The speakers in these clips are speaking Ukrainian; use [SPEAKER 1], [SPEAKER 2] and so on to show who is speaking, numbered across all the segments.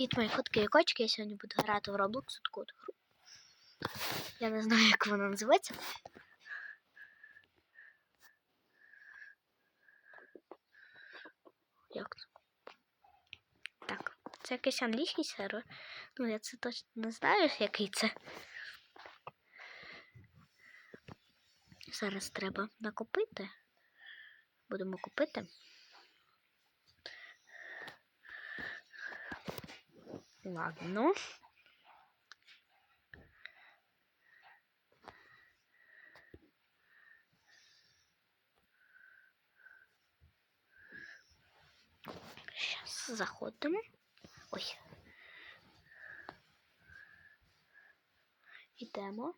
[SPEAKER 1] Привіт, мої котки і кочки. Я сьогодні буду грати в Roblox таку от гру. Я не знаю, як вона називається. Як це? Так, це якийсь англійський сервер. Ну, я це точно не знаю, який це. Зараз треба накопити. Будемо купити. Ладно. Сейчас заходимо. Ой. Ідемо.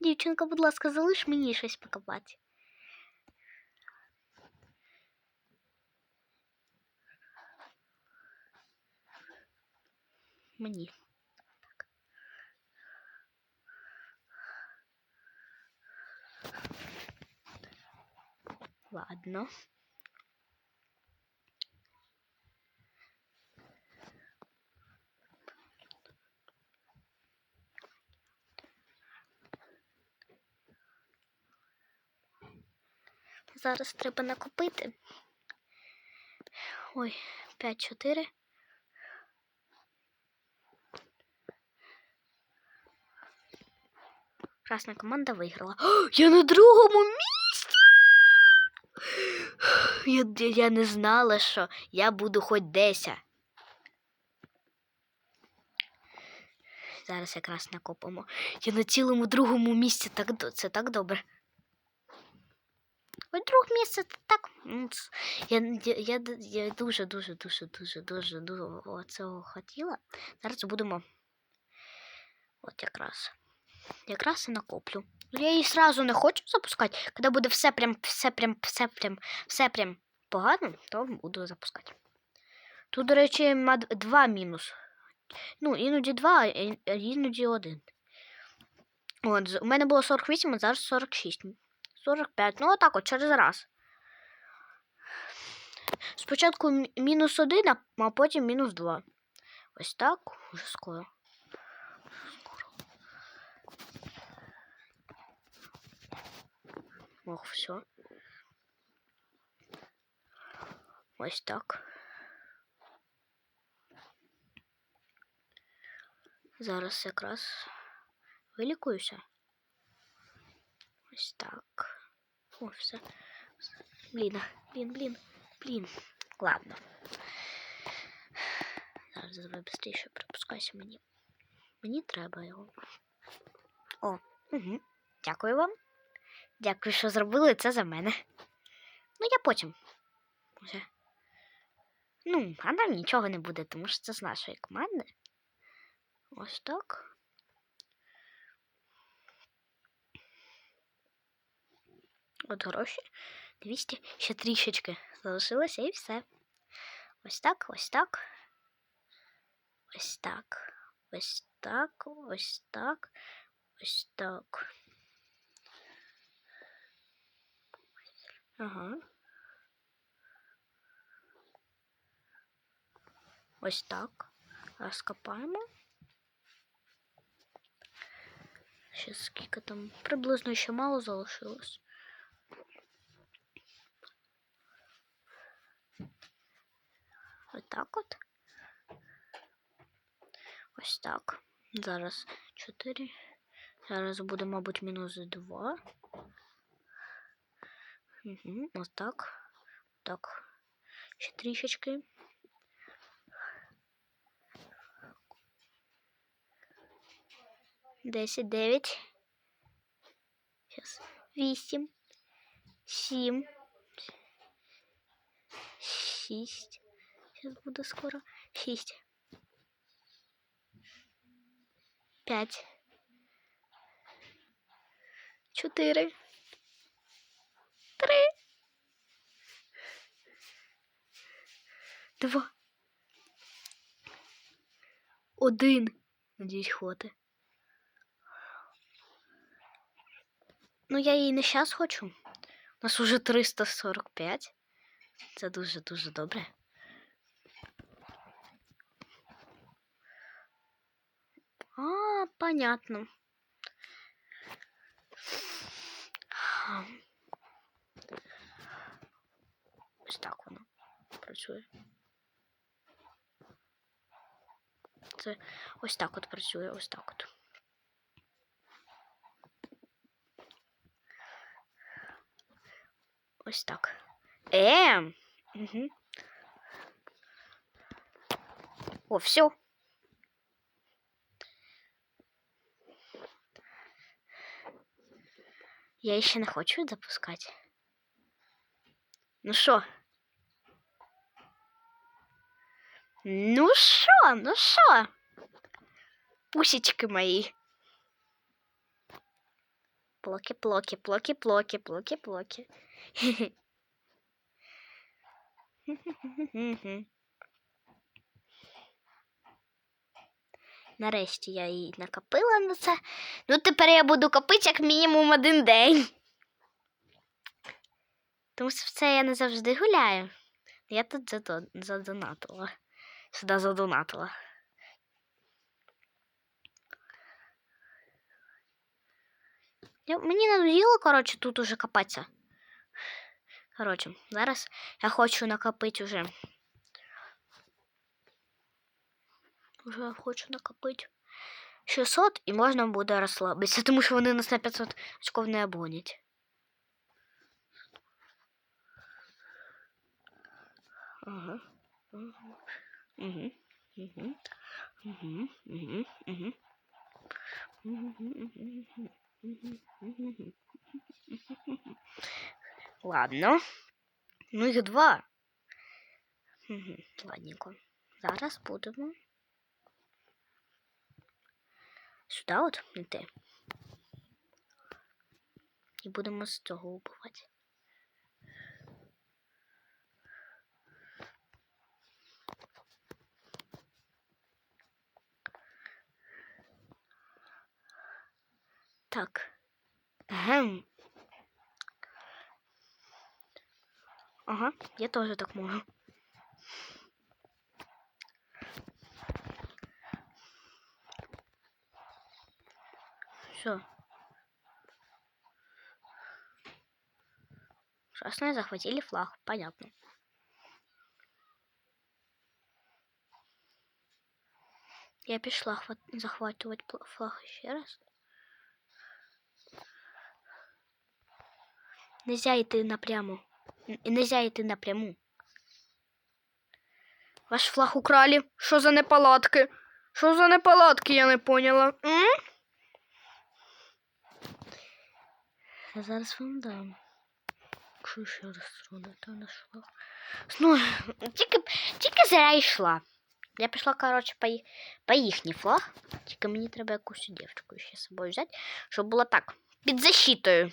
[SPEAKER 1] Дівчинка, будь ласка, залиш мені щось покопати. Мені. Так. Ладно. Зараз треба накопити. Ой, 5-4. Красна команда виграла. О, я на другому місці. Я, я, не знала, що я буду хоч десь. Зараз якраз накопимо. Я на цілому другому місці. Так, це так добре. Ось друге місце це так. Я, я дуже, дуже, дуже, дуже, дуже, дуже цього хотіла. Зараз будемо. От якраз. Якраз і накоплю. Ну, Я її сразу не хочу запускати. Коли буде все прям, все прям, все прям, все прям погано, то буду запускати. Тут, до речі, два мінус. Ну, іноді два, а іноді один. От, у мене було 48, а зараз 46. 45. Ну, отак от, через раз. Спочатку мінус один, а- потім мінус два. Ось так, уже скоро. Ох, все. Ось так. Зараз якраз вилікуюся. Ось так. О, все. все. Блін, блін, блін, блін. Ладно. Зараз давай швидше пропускайся мені. Мені треба його. О, угу. Дякую вам. Дякую, що зробили це за мене. Ну, я потім. Вже. Ну, а нам нічого не буде, тому що це з нашої команди. Ось так. От гроші. 200. Ще трішечки залишилося і все. Ось так, ось так. Ось так. Ось так, ось так, ось так. Ага. Ось так. Розкопаємо. Ще скільки там приблизно ще мало залишилось. Отак от. Ось так. Зараз 4. Зараз буде, мабуть, мінус 2. Угу, ось так. Так. Ще трішечки. Десять, дев'ять. Сейчас. Вісім. Сім. Шість. Сейчас буде скоро. Шість. П'ять. Чотири. Три. Два. Один. Надіюсь, хватить. Ну, я її не зараз хочу. У нас уже 345. Це дуже-дуже добре. А, понятно. Ось так воно працює. Це ось так от працює, ось так от. Ось так. Е. Угу. О, все. Я ще не хочу запускати. Ну що? Ну що, ну що? Пусічки мої. Плоки, плоки, плоки, плоки, плоки, плоки. Нарешті я її накопила на це. Ну, тепер я буду копити як мінімум один день. Тому що в це я не завжди гуляю. Я тут задо- задонатила. Сюди задонатила. Я, мені надоїло, коротше, тут уже копатися. Коротше, зараз я хочу накопити уже. Уже хочу накопити 600 і можна буде розслабитися, тому що вони нас на 500 очков не обгонять. Ага. Угу. Угу. Угу. Угу. Угу. Угу. Ладно. Ну їх два. Угу. Ладненько. Зараз будемо. Сюди от йти. І будемо з цього убивати. Так. Гем. Ага, я тоже так могу. Все. Красные захватили флаг, понятно. Я пішла хват... захватувати пла- флаг ще раз. Нельзя йти напряму. Нельзя йти напряму. Ваш флаг украли. Що за неполадки? Що за неполадки, я не поняла. М? Я зараз вам дам. Що ще раз тронути на флаг? Ну, тільки, тільки зря йшла. Я пішла, коротше, по, по їхній флаг. Тільки мені треба якусь дівчинку ще з собою взяти, щоб було так, під защитою.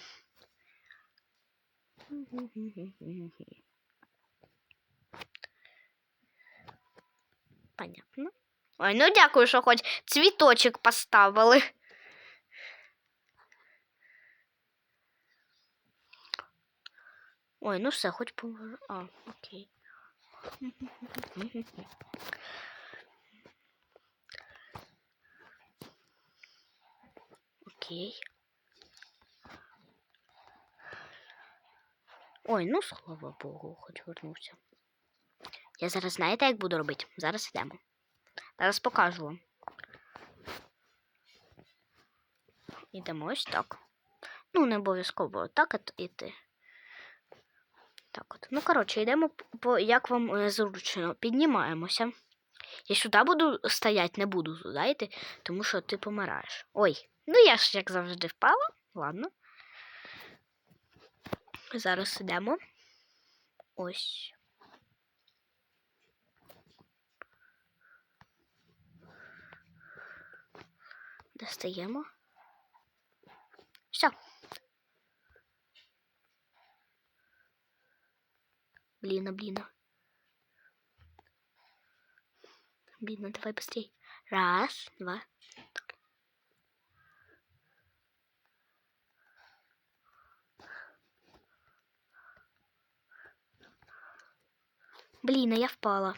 [SPEAKER 1] Понятно. Ой, ну дякую, що хоч цвіточок поставили. Ой, ну все, хоч поможу. А, окей. Окей. Ой, ну слава Богу, хоч вернувся. Я зараз знаєте, як буду робити? Зараз йдемо. Зараз покажу вам. Ідемо ось так. Ну, не обов'язково так от іти. Так от. Ну, коротше, йдемо по як вам е, зручно. Піднімаємося. Я сюди буду стояти, не буду йти, тому що ти помираєш. Ой, ну я ж як завжди впала. Ладно. Зараз йдемо. Ось. Достаємо. Все. Блин, а блин. Блин, давай быстрей. Раз, два. Блін, а я впала.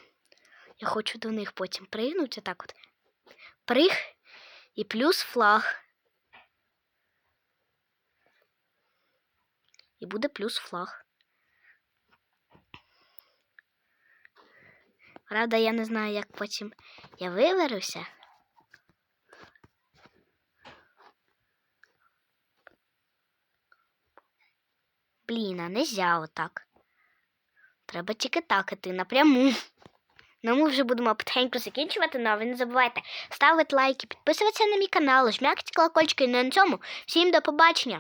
[SPEAKER 1] Я хочу до них потім пригнути так от. Приг і плюс флаг. І буде плюс флаг. Правда, я не знаю, як потім я виберуся. Блін, а нельзя отак. Треба тільки так напряму. Ну, ми вже будемо потихеньку закінчувати, ну, а ви не забувайте ставити лайки, підписуватися на мій канал, жмякати колокольчики. І на цьому всім до побачення!